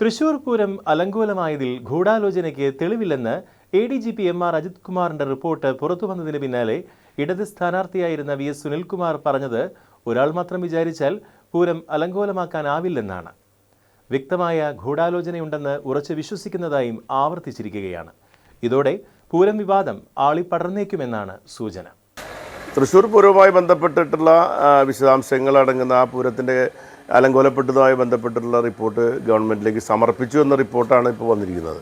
തൃശൂർ പൂരം അലങ്കോലമായതിൽ ഗൂഢാലോചനയ്ക്ക് തെളിവില്ലെന്ന് A D G P M R Ajith കുമാറിന്റെ റിപ്പോർട്ട് പുറത്തു വന്നതിന് പിന്നാലെ ഇടത് സ്ഥാനാർത്ഥിയായിരുന്ന വി എസ് സുനിൽകുമാർ പറഞ്ഞത് ഒരാൾ മാത്രം വിചാരിച്ചാൽ പൂരം അലങ്കോലമാക്കാനാവില്ലെന്നാണ്. വ്യക്തമായ ഗൂഢാലോചനയുണ്ടെന്ന് ഉറച്ചു വിശ്വസിക്കുന്നതായും ആവർത്തിച്ചിരിക്കുകയാണ്. ഇതോടെ പൂരം വിവാദം ആളിപ്പടർന്നേക്കുമെന്നാണ് സൂചന. തൃശ്ശൂർ പൂരവുമായി ബന്ധപ്പെട്ടിട്ടുള്ള വിശദാംശങ്ങൾ അടങ്ങുന്ന ആ പൂരത്തിന്റെ അലങ്കോലപ്പെട്ടതുമായി ബന്ധപ്പെട്ടിട്ടുള്ള റിപ്പോർട്ട് ഗവൺമെന്റിലേക്ക് സമർപ്പിച്ചു എന്ന റിപ്പോർട്ടാണ് ഇപ്പോൾ വന്നിരിക്കുന്നത്.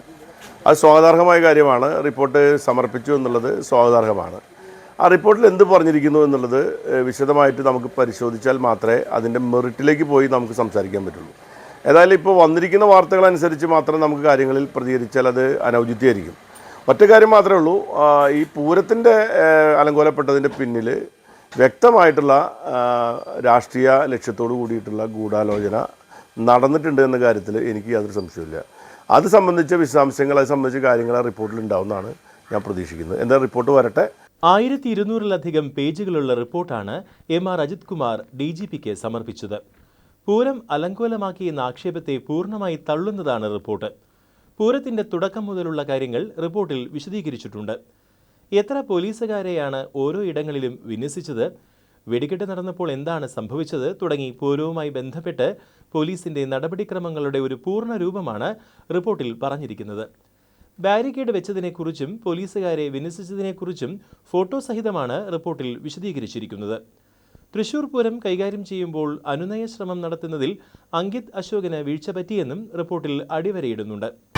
അത് സ്വാഗതാർഹമായ കാര്യമാണ്. റിപ്പോർട്ട് സമർപ്പിച്ചു എന്നുള്ളത് സ്വാഗതാർഹമാണ്. ആ റിപ്പോർട്ടിൽ എന്ത് പറഞ്ഞിരിക്കുന്നു എന്നുള്ളത് വിശദമായിട്ട് നമുക്ക് പരിശോധിച്ചാൽ മാത്രമേ അതിന്റെ മെറിറ്റിലേക്ക് പോയി നമുക്ക് സംസാരിക്കാൻ പറ്റുള്ളൂ. ഏതായാലും ഇപ്പോൾ വന്നിരിക്കുന്ന വാർത്തകൾ അനുസരിച്ച് മാത്രം നമുക്ക് കാര്യങ്ങളിൽ പ്രതികരിച്ചാൽ അത് അനൗചിത്യമായിരിക്കും ഒറ്റ കാര്യം മാത്രമേ ഉള്ളൂ. ഈ പൂരത്തിന്റെ അലങ്കോലപ്പെട്ടതിന്റെ പിന്നിൽ വ്യക്തമായിട്ടുള്ള രാഷ്ട്രീയ ലക്ഷ്യത്തോടു കൂടിയിട്ടുള്ള ഗൂഢാലോചന നടന്നിട്ടുണ്ട് എന്ന കാര്യത്തിൽ എനിക്ക് യാതൊരു സംശയമില്ല അത് സംബന്ധിച്ച വിശദാംശങ്ങൾ അത് സംബന്ധിച്ച കാര്യങ്ങൾ ആ റിപ്പോർട്ടിൽ ഉണ്ടാവുമെന്നാണ് ഞാൻ പ്രതീക്ഷിക്കുന്നത്. എന്താ റിപ്പോർട്ട് വരട്ടെ. ആയിരത്തി ഇരുന്നൂറിലധികം പേജുകളുള്ള റിപ്പോർട്ടാണ് M R Ajith Kumar D G പിക്ക് സമർപ്പിച്ചത്. പൂരം അലങ്കോലമാക്കിയെന്ന ആക്ഷേപത്തെ പൂർണമായി തള്ളുന്നതാണ് റിപ്പോർട്ട്. പൂരത്തിന്റെ തുടക്കം മുതലുള്ള കാര്യങ്ങൾ റിപ്പോർട്ടിൽ വിശദീകരിച്ചിട്ടുണ്ട്. എത്ര പോലീസുകാരെയാണ് ഓരോ ഇടങ്ങളിലും വിന്യസിച്ചത്? വെടിക്കെട്ട് നടന്നപ്പോൾ എന്താണ് സംഭവിച്ചത്? തുടങ്ങി പൂരവുമായി ബന്ധപ്പെട്ട് പോലീസിന്റെ നടപടിക്രമങ്ങളുടെ ഒരു പൂർണ രൂപമാണ് റിപ്പോർട്ടിൽ പറഞ്ഞിരിക്കുന്നത്. ബാരിക്കേഡ് വെച്ചതിനെക്കുറിച്ചും പോലീസുകാരെ വിന്യസിച്ചതിനെക്കുറിച്ചും ഫോട്ടോ സഹിതമാണ് റിപ്പോർട്ടിൽ വിശദീകരിച്ചിരിക്കുന്നത്. തൃശൂർ പൂരം കൈകാര്യം ചെയ്യുമ്പോൾ അനുനയ ശ്രമം നടത്തുന്നതിൽ അങ്കിത് അശോകന് വീഴ്ച പറ്റിയെന്നും റിപ്പോർട്ടിൽ അടിവരയിടുന്നുണ്ട്.